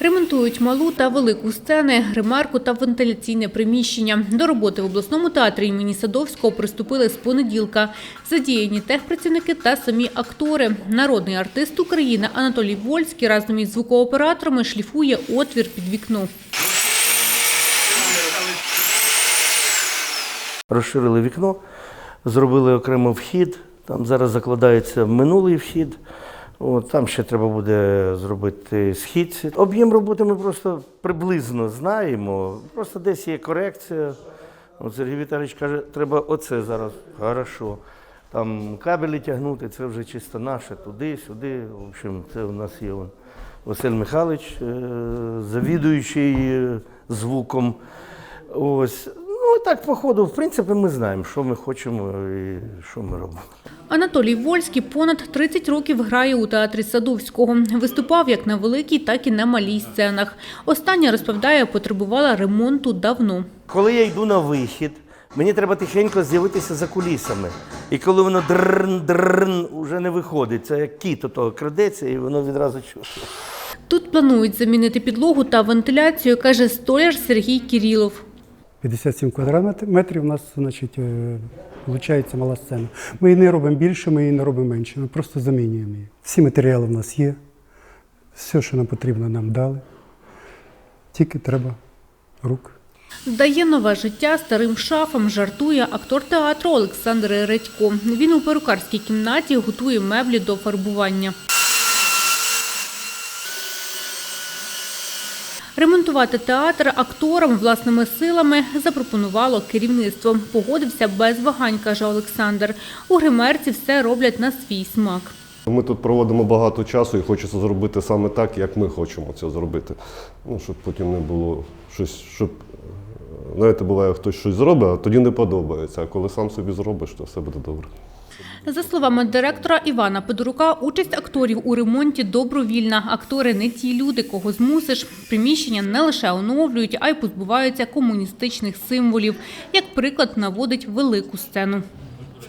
Ремонтують малу та велику сцени, гримерку та вентиляційне приміщення. До роботи в обласному театрі імені Садовського приступили з понеділка. Задіяні техпрацівники та самі актори. Народний артист України Анатолій Вольський разом із звукооператорами шліфує отвір під вікно. Розширили вікно, зробили окремо вхід. Там зараз закладається минулий вхід. От, там ще треба буде зробити схід. Об'єм роботи ми просто приблизно знаємо. Просто десь є корекція. От Сергій Віталійович каже, треба оце зараз. Хорошо. Там кабелі тягнути, це вже чисто наше, туди, сюди. В общем, це у нас є Василь Михайлович, е, завідуючий е, звуком. Ось. Ну, так, по ходу, в принципі, ми знаємо, що ми хочемо і що ми робимо. Анатолій Вольський понад 30 років грає у театрі Садовського. Виступав як на великій, так і на малій сценах. Остання, розповідає, потребувала ремонту давно. Коли я йду на вихід, мені треба тихенько з'явитися за кулісами. І коли воно дрн дрн вже не виходить, це як кіт того крадеться, і воно відразу чує. Тут планують замінити підлогу та вентиляцію, каже столяр Сергій Кірілов. 57 квадратних метрів у нас, значить, е, виходить мала сцена. Ми її не робимо більше, ми її не робимо менше. Ми просто замінюємо її. Всі матеріали в нас є. Все, що нам потрібно, нам дали. Тільки треба рук. Дає нове життя старим шафам, жартує актор театру Олександр Редько. Він у перукарській кімнаті готує меблі до фарбування. Ремонтувати театр акторам власними силами запропонувало керівництво. Погодився без вагань, каже Олександр. У гримерці все роблять на свій смак. Ми тут проводимо багато часу і хочеться зробити саме так, як ми хочемо це зробити. Ну, щоб потім не було щось, щоб. е, Знаєте, буває, хтось щось зробить, а тоді не подобається. А коли сам собі зробиш, то все буде добре. За словами директора Івана Подорука, участь акторів у ремонті добровільна. Актори не ті люди, кого змусиш. Приміщення не лише оновлюють, а й позбуваються комуністичних символів. Як приклад наводить велику сцену.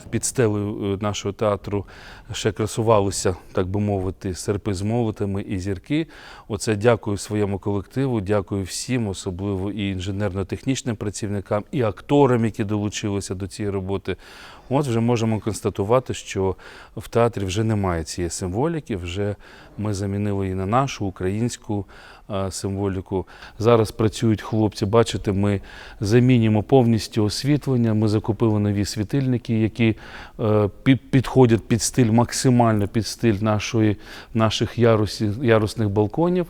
Під стелею е, нашого театру ще красувалися, так би мовити, серпи з молотами і зірки. Оце дякую своєму колективу, дякую всім, особливо і інженерно-технічним працівникам, і акторам, які долучилися до цієї роботи. От вже можемо констатувати, що в театрі вже немає цієї символіки, вже ми замінили її на нашу українську е, символіку. Зараз працюють хлопці. Бачите, ми замінюємо повністю освітлення. Ми закупили нові світильники, які е, під- підходять під стиль максимально під стиль нашої, наших ярусних балконів.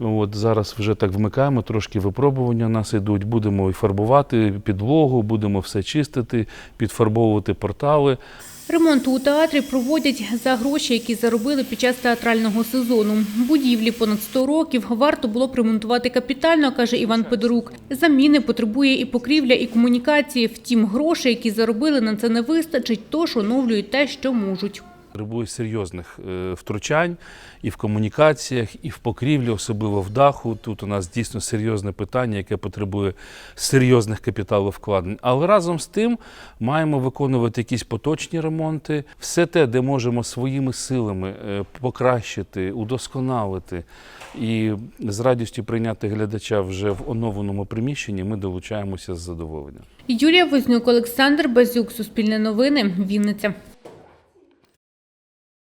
От зараз вже так вмикаємо, трошки випробування у нас йдуть. Будемо і фарбувати підлогу, будемо все чистити, підфарбовувати портали. Ремонт у театрі проводять за гроші, які заробили під час театрального сезону. Будівлі понад 100 років варто було б ремонтувати капітально, каже Іван Подорук. Заміни потребує і покрівля, і комунікації. Втім, гроші, які заробили, на це не вистачить, тож оновлюють те, що можуть. Потребує серйозних е, втручань і в комунікаціях, і в покрівлі, особливо в даху. Тут у нас дійсно серйозне питання, яке потребує серйозних капіталовкладень. Але разом з тим маємо виконувати якісь поточні ремонти. Все те, де можемо своїми силами е, покращити, удосконалити і з радістю прийняти глядача вже в оновленому приміщенні, ми долучаємося з задоволенням. Юлія Вознюк, Олександр Базюк, Суспільне новини, Вінниця.